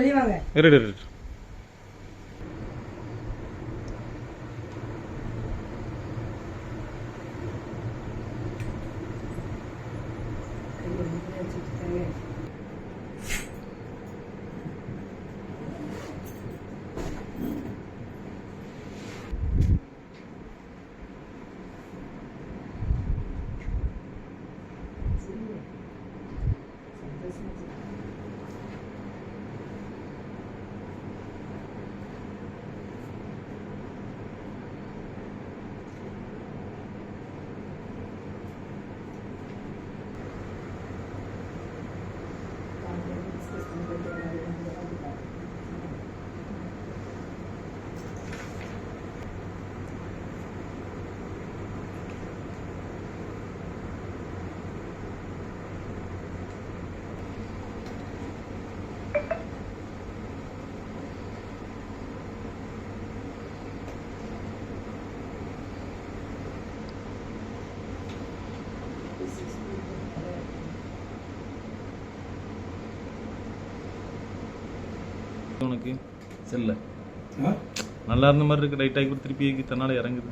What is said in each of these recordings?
வெளியே வாங்க இரு இரு, இரு உனக்கு? செல்ல. நல்லா இருந்த மாதிரி இருக்கு. லைட் ஆகி திருப்பி தன்னால இறங்குது.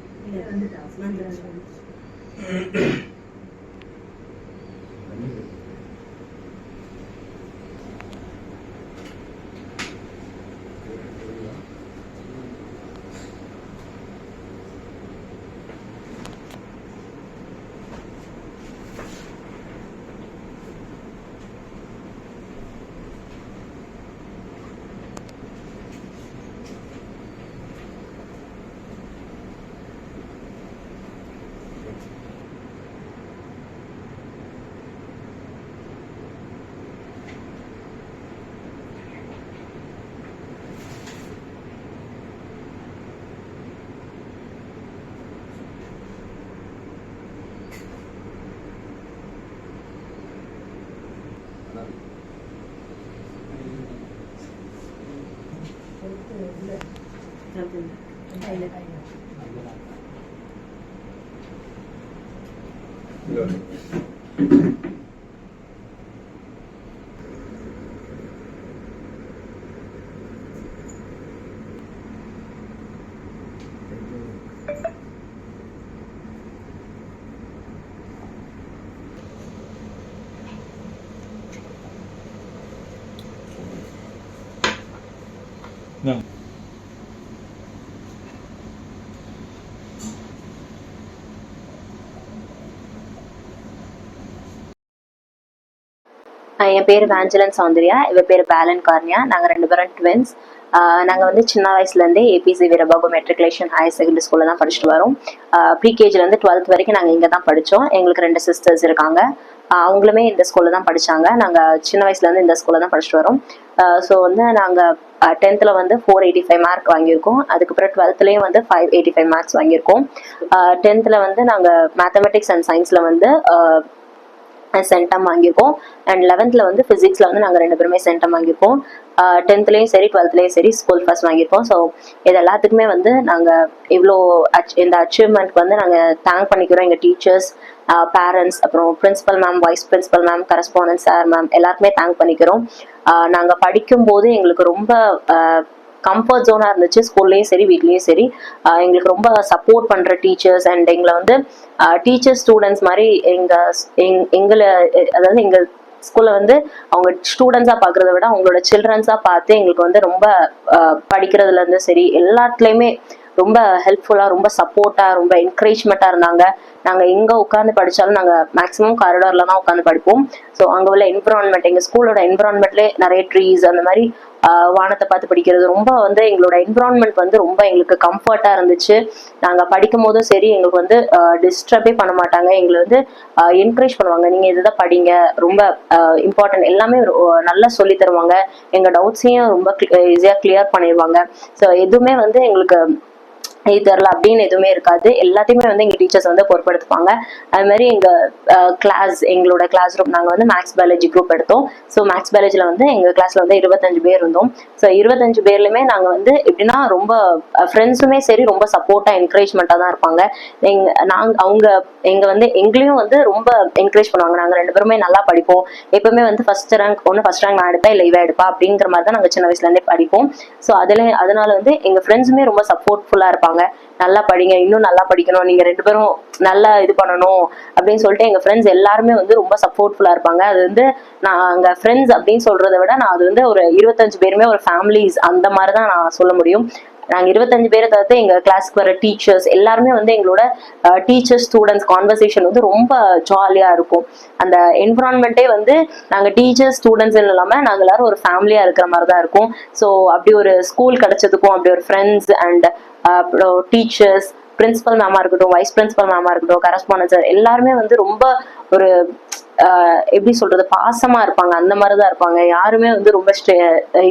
Yeah. natin. Ay, na tayo. Good. No. என் பேர் வேஞ்சலன் சௌந்தர்யா இவ பேர் பேலன் கார்னியா நாங்கள் ரெண்டு பேரும் ட்வின்ஸ் நாங்கள் வந்து சின்ன வயசுலேருந்தே ABC Veerabahu matriculation higher secondary ஸ்கூலில் தான் படிச்சுட்டு வரோம். ப்ரீகேஜிலேருந்து டுவெல்த் வரைக்கும் நாங்கள் இங்கே தான் படித்தோம் எங்களுக்கு ரெண்டு சிஸ்டர்ஸ் இருக்காங்க. அவங்களுமே இந்த ஸ்கூலில் தான் படித்தாங்க நாங்கள் சின்ன வயசுலேருந்து இந்த ஸ்கூலில் தான் படிச்சுட்டு வரோம். ஸோ வந்து நாங்கள் டென்த்தில் வந்து ஃபோர் எயிட்டி ஃபைவ் மார்க் வாங்கியிருக்கோம். அதுக்கப்புறம் டுவெல்த்லேயும் வந்து ஃபைவ் எயிட்டி ஃபைவ் மார்க்ஸ் வாங்கியிருக்கோம் டென்த்தில் வந்து நாங்கள் மேத்தமெட்டிக்ஸ் அண்ட் சயின்ஸில் வந்து சென்டம் வாங்கியிருக்கோம் அண்ட் லெவன்த்தில் வந்து ஃபிசிக்ஸில் வந்து நாங்கள் ரெண்டு பேருமே சென்டம் வாங்கியிருக்கோம் டென்த்லேயும் சரி டுவெல்த்லேயும் சரி ஸ்கூல் ஃபர்ஸ்ட் வாங்கியிருக்கோம் ஸோ இது எல்லாத்துக்குமே வந்து நாங்கள் இவ்வளோ அச் இந்த அச்சீவ்மெண்ட்க்கு வந்து நாங்கள் தேங்க் பண்ணிக்கிறோம் எங்கள் டீச்சர்ஸ் பேரண்ட்ஸ் அப்புறம் principal ma'am vice principal ma'am correspondents sir ma'am எல்லாருக்குமே தேங்க் பண்ணிக்கிறோம். நாங்கள் படிக்கும்போது எங்களுக்கு ரொம்ப கம்ஃபர்ட் ஜோனாக இருந்துச்சு. ஸ்கூல்லேயும் சரி வீட்லேயும் சரி. எங்களுக்கு ரொம்ப சப்போர்ட் பண்ணுற டீச்சர்ஸ் அண்ட் எங்களை வந்து டீச்சர்ஸ் ஸ்டூடெண்ட்ஸ் மாதிரி எங்கள் எங் எங்களை அதாவது எங்கள் ஸ்கூலில் வந்து அவங்க ஸ்டூடெண்ட்ஸாக பார்க்குறத விட அவங்களோட சில்ட்ரன்ஸாக பார்த்து எங்களுக்கு வந்து ரொம்ப படிக்கிறதுலேருந்து படிக்கிறதுல சரி எல்லாத்துலேயுமே ரொம்ப ஹெல்ப்ஃபுல்லாக ரொம்ப சப்போர்ட்டாக ரொம்ப என்கரேஜ்மெண்ட்டாக இருந்தாங்க. நாங்கள் எங்கே உட்காந்து படித்தாலும் நாங்கள் மேக்ஸிமம் காரிடாரில் தான் உட்காந்து படிப்போம். ஸோ அங்கே உள்ள என்விரான்மெண்ட் எங்கள் ஸ்கூலோட என்விரான்மெண்ட்லேயே நிறைய ட்ரீஸ் அந்த மாதிரி வானத்தை பார்த்து படிக்கிறது ரொம்ப வந்து எங்களோட என்விரான்மெண்ட் வந்து ரொம்ப எங்களுக்கு கம்ஃபர்ட்டாக இருந்துச்சு. நாங்கள் படிக்கும் போதும் சரி எங்களுக்கு வந்து டிஸ்டர்பே பண்ண மாட்டாங்க. எங்களை வந்து என்கரேஜ் பண்ணுவாங்க. நீங்கள் இதுதான் படிங்க. ரொம்ப இம்பார்ட்டன்ட் எல்லாமே நல்லா சொல்லி தருவாங்க. எங்கள் டவுட்ஸையும் ரொம்ப ஈஸியாக கிளியர் பண்ணிடுவாங்க ஸோ எதுவுமே வந்து எங்களுக்கு இது தெரில அப்படின்னு எதுவுமே இருக்காது. எல்லாத்தையுமே வந்து எங்கள் டீச்சர்ஸ் வந்து பொருட்படுத்துவாங்க அது மாதிரி எங்கள் கிளாஸ் எங்களோட கிளாஸ் ரூம் நாங்கள் வந்து மேக்ஸ் பயாலஜி குரூப் எடுத்தோம். ஸோ மேக்ஸ் பயாலஜியில் வந்து எங்கள் கிளாஸில் வந்து இருபத்தஞ்சு பேர் இருந்தோம். ஸோ இருபத்தஞ்சு பேர்லையுமே நாங்கள் வந்து எப்படின்னா ரொம்ப ஃப்ரெண்ட்ஸுமே சரி ரொம்ப சப்போர்ட்டாக என்கரேஜ்மெண்ட்டாக தான் இருப்பாங்க. எங்க நாங்கள் அவங்க எங்கள் வந்து எங்களையும் வந்து ரொம்ப என்கரேஜ் பண்ணுவாங்க. நாங்கள் ரெண்டு பேருமே நல்லா படிப்போம். எப்பவுமே வந்து ஃபர்ஸ்ட் ரேங்க் ஒன்று ஃபர்ஸ்ட் ரேங்க் நான் எடுப்பேன் இல்லை இவ எடுப்பா அப்படிங்கிற மாதிரி தான் நாங்கள் சின்ன வயசுலேருந்தே படிப்போம். ஸோ அதில் அதனால வந்து எங்கள் ஃப்ரெண்ட்ஸுமே ரொம்ப சப்போர்ட்ஃபுல்லாக இருப்பாங்க. நல்லா படிங்க இன்னும் நல்லா படிக்கணும் நீங்க ரெண்டு பேரும் நல்லா இது பண்ணணும் அப்படின்னு சொல்லிட்டு எங்க ஃப்ரெண்ட்ஸ் எல்லாருமே வந்து ரொம்ப சப்போர்ட்ஃபுல்லா இருப்பாங்க. அது வந்து நான் அங்க ஃப்ரெண்ட்ஸ் அப்படின்னு சொல்றதை விட நான் அது வந்து ஒரு இருபத்தஞ்சு பேருமே ஒரு ஃபேமிலிஸ் அந்த மாதிரி தான் நான் சொல்ல முடியும். நாங்க இருபத்தஞ்சு பேரை தவிர்த்து எங்க கிளாஸ்க்கு வர டீச்சர்ஸ் எல்லாருமே வந்து எங்களோட டீச்சர்ஸ் ஸ்டூடெண்ட்ஸ் கான்வர்சேஷன் வந்து ரொம்ப ஜாலியா இருக்கும். அந்த என்விரான்மெண்ட்டே வந்து நாங்க டீச்சர்ஸ் ஸ்டூடெண்ட்ஸ் இல்லாம நாங்க எல்லாரும் ஒரு ஃபேமிலியா இருக்கிற மாதிரி தான் இருக்கும். ஸோ அப்படி ஒரு ஸ்கூல் கிடைச்சதுக்கும் அப்படி ஒரு ஃப்ரெண்ட்ஸ் அண்ட் அப்புறம் டீச்சர்ஸ் பிரின்சிபல் மேமா இருக்கட்டும் வைஸ் பிரின்சிபல் மேமா இருக்கட்டும் கரஸ்பாண்டன்ஸ் எல்லாருமே வந்து ரொம்ப ஒரு எப்படி சொல்றது பாசமா இருப்பாங்க. அந்த மாதிரி தான் இருப்பாங்க. யாருமே வந்து ரொம்ப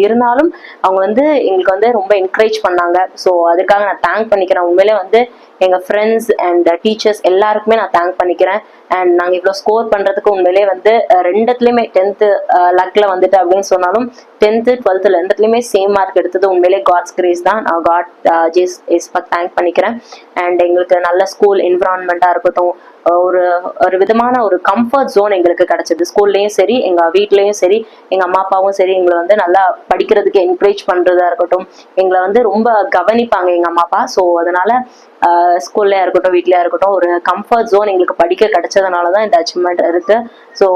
இருந்தாலும் அவங்க வந்து எங்களுக்கு வந்து ரொம்ப என்கரேஜ் பண்ணாங்க. ஸோ அதுக்காக நான் தேங்க் பண்ணிக்கிறேன். உண்மையிலே வந்து எங்க ஃப்ரெண்ட்ஸ் அண்ட் டீச்சர்ஸ் எல்லாருக்குமே நான் தேங்க் பண்ணிக்கிறேன். அண்ட் நாங்கள் இவ்வளோ ஸ்கோர் பண்றதுக்கு உண்மையிலே வந்து அஹ், ரெண்டுத்துலயுமே டென்த்து லக்ல வந்துட்டு அப்படின்னு சொன்னாலும் டென்த்து டுவெல்த்தில் ரெண்டுத்துலயுமே சேம் மார்க் எடுத்தது உண்மையிலே காட்ஸ் கிரேஸ் தான். நான் காட் ஜேஸ் எஸ் தேங்க் பண்ணிக்கிறேன். அண்ட் எங்களுக்கு நல்ல ஸ்கூல் என்விரான்மெண்ட்டாக இருக்கட்டும் ஒரு ஒரு விதமான ஒரு கம்ஃபர்ட் ஜோன் எங்களுக்கு கிடைச்சது. ஸ்கூல்லையும் சரி எங்க வீட்லயும் சரி எங்க அம்மா அப்பாவும் சரி எங்களை வந்து நல்லா படிக்கிறதுக்கு என்கரேஜ் பண்றதா இருக்கட்டும். எங்களை வந்து ரொம்ப கவனிப்பாங்க எங்க அம்மா அப்பா. ஸோ அதனால ஸ்கூல்லையா இருக்கட்டும் வீட்லயா இருக்கட்டும் ஒரு கம்ஃபர்ட் ஜோன் எங்களுக்கு படிக்க கிடைச்சதுனால தான் இந்த அச்சீவ்மெண்ட் இருக்கு. So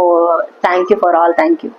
thank you for all thank you